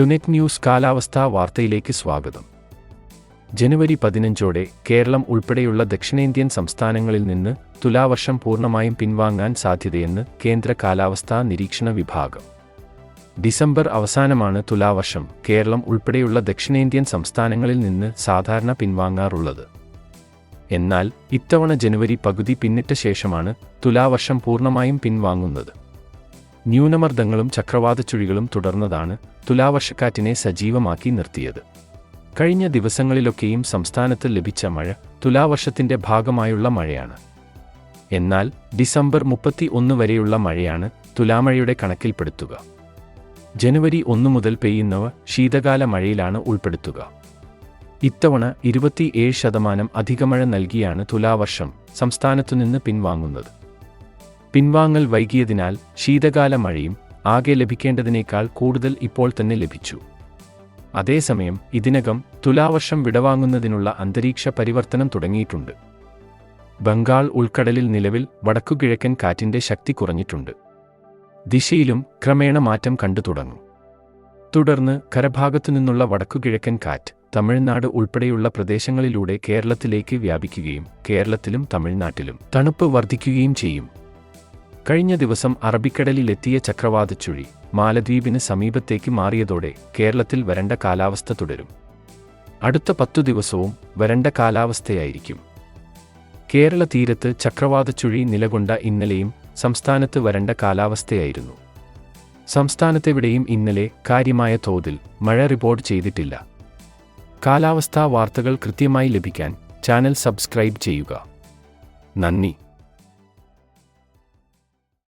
ടുനെറ്റ് news കാലാവസ്ഥാ വാർത്തയിലേക്ക് സ്വാഗതം. ജനുവരി പതിനഞ്ചോടെ കേരളം ഉൾപ്പെടെയുള്ള ദക്ഷിണേന്ത്യൻ സംസ്ഥാനങ്ങളിൽ നിന്ന് തുലാവർഷം പൂർണമായും പിൻവാങ്ങാൻ സാധ്യതയെന്ന് കേന്ദ്ര കാലാവസ്ഥാ നിരീക്ഷണ വിഭാഗം. ഡിസംബർ അവസാനമാണ് തുലാവർഷം കേരളം ഉൾപ്പെടെയുള്ള ദക്ഷിണേന്ത്യൻ സംസ്ഥാനങ്ങളിൽ നിന്ന് സാധാരണ പിൻവാങ്ങാറുള്ളത്. എന്നാൽ ഇത്തവണ ജനുവരി പകുതി പിന്നിട്ട ശേഷമാണ് തുലാവർഷം പൂർണമായും പിൻവാങ്ങുന്നത്. ന്യൂനമർദ്ദങ്ങളും ചക്രവാതച്ചുഴികളും തുടർന്നതാണ് തുലാവർഷക്കാറ്റിനെ സജീവമാക്കി നിർത്തിയത്. കഴിഞ്ഞ ദിവസങ്ങളിലൊക്കെയും സംസ്ഥാനത്ത് ലഭിച്ച മഴ തുലാവർഷത്തിന്റെ ഭാഗമായുള്ള മഴയാണ്. എന്നാൽ ഡിസംബർ മുപ്പത്തി ഒന്ന് വരെയുള്ള മഴയാണ് തുലാമഴയുടെ കണക്കിൽപ്പെടുത്തുക. ജനുവരി ഒന്നു മുതൽ പെയ്യുന്നവ ശീതകാല മഴയിലാണ് ഉൾപ്പെടുത്തുക. ഇത്തവണ ഇരുപത്തിയേഴ് ശതമാനം അധികമഴ നൽകിയാണ് തുലാവർഷം സംസ്ഥാനത്തുനിന്ന് പിൻവാങ്ങുന്നത്. പിൻവാങ്ങൽ വൈകിയതിനാൽ ശീതകാല മഴയും ആകെ ലഭിക്കേണ്ടതിനേക്കാൾ കൂടുതൽ ഇപ്പോൾ തന്നെ ലഭിച്ചു. അതേസമയം ഇതിനകം തുലാവർഷം വിടവാങ്ങുന്നതിനുള്ള അന്തരീക്ഷ പരിവർത്തനം തുടങ്ങിയിട്ടുണ്ട്. ബംഗാൾ ഉൾക്കടലിൽ നിലവിൽ വടക്കുകിഴക്കൻ കാറ്റിന്റെ ശക്തി കുറഞ്ഞിട്ടുണ്ട്. ദിശയിലും ക്രമേണ മാറ്റം കണ്ടു തുടങ്ങും. തുടർന്ന് കരഭാഗത്തു നിന്നുള്ള വടക്കുകിഴക്കൻ കാറ്റ് തമിഴ്നാട് ഉൾപ്പെടെയുള്ള പ്രദേശങ്ങളിലൂടെ കേരളത്തിലേക്ക് വ്യാപിക്കുകയും കേരളത്തിലും തമിഴ്നാട്ടിലും തണുപ്പ് വർദ്ധിക്കുകയും ചെയ്യും. കഴിഞ്ഞ ദിവസം അറബിക്കടലിലെത്തിയ ചക്രവാതച്ചുഴി മാലദ്വീപിന് സമീപത്തേക്ക് മാറിയതോടെ കേരളത്തിൽ വരണ്ട കാലാവസ്ഥ തുടരും. അടുത്ത പത്തു ദിവസവും വരണ്ട കാലാവസ്ഥയായിരിക്കും. കേരള തീരത്ത് ചക്രവാതച്ചുഴി നിലകൊണ്ട ഇന്നലെയും സംസ്ഥാനത്ത് വരണ്ട കാലാവസ്ഥയായിരുന്നു. സംസ്ഥാനത്തെവിടെയും ഇന്നലെ കാര്യമായ തോതിൽ മഴ റിപ്പോർട്ട് ചെയ്തിട്ടില്ല. കാലാവസ്ഥാ വാർത്തകൾ കൃത്യമായി ലഭിക്കാൻ ചാനൽ സബ്സ്ക്രൈബ് ചെയ്യുക. നന്ദി.